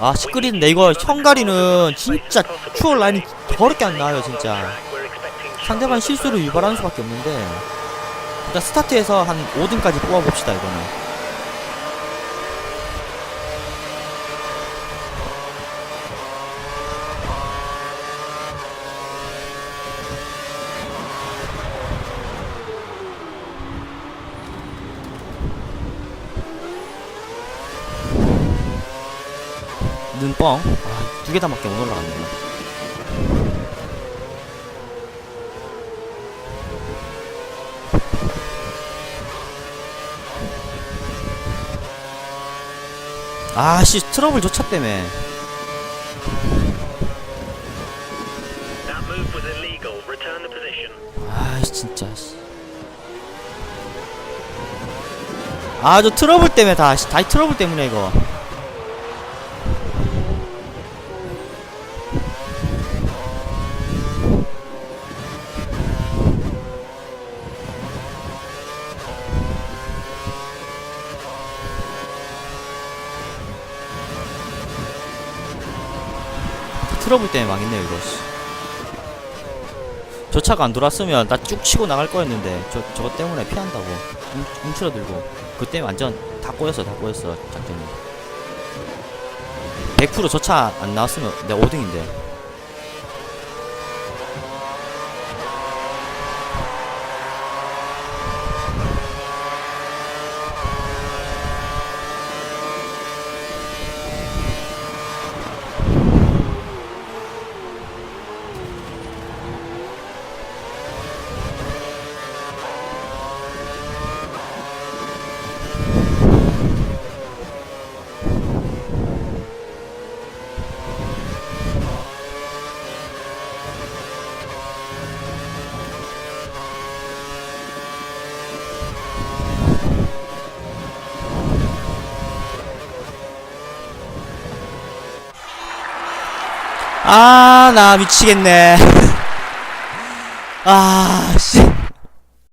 아 시끄린데 이거 형가리는 진짜 추월 라인이 더럽게 안 나와요 진짜. 상대방 실수를 유발하는 수밖에 없는데 일단 스타트에서 한 5등까지 뽑아봅시다 이거는 눈뻥. 아, 두 개 다밖에 못 올라갔네. 아씨 트러블 조차 때문에. 아이 진짜. 씨. 아저 트러블 때문에 다 씨, 다이 트러블 때문에 이거 트러블 때문에 망했네요 이거. 씨. 저 차가 안 돌았으면 나 쭉 치고 나갈 거였는데 저 저거 때문에 피한다고. 움, 움츠러들고. 그 때문에 완전 다 꼬였어 다 꼬였어 작전이. 100%저 차 안 나왔으면 내가 5등인데 아 나 미치겠네. 아 씨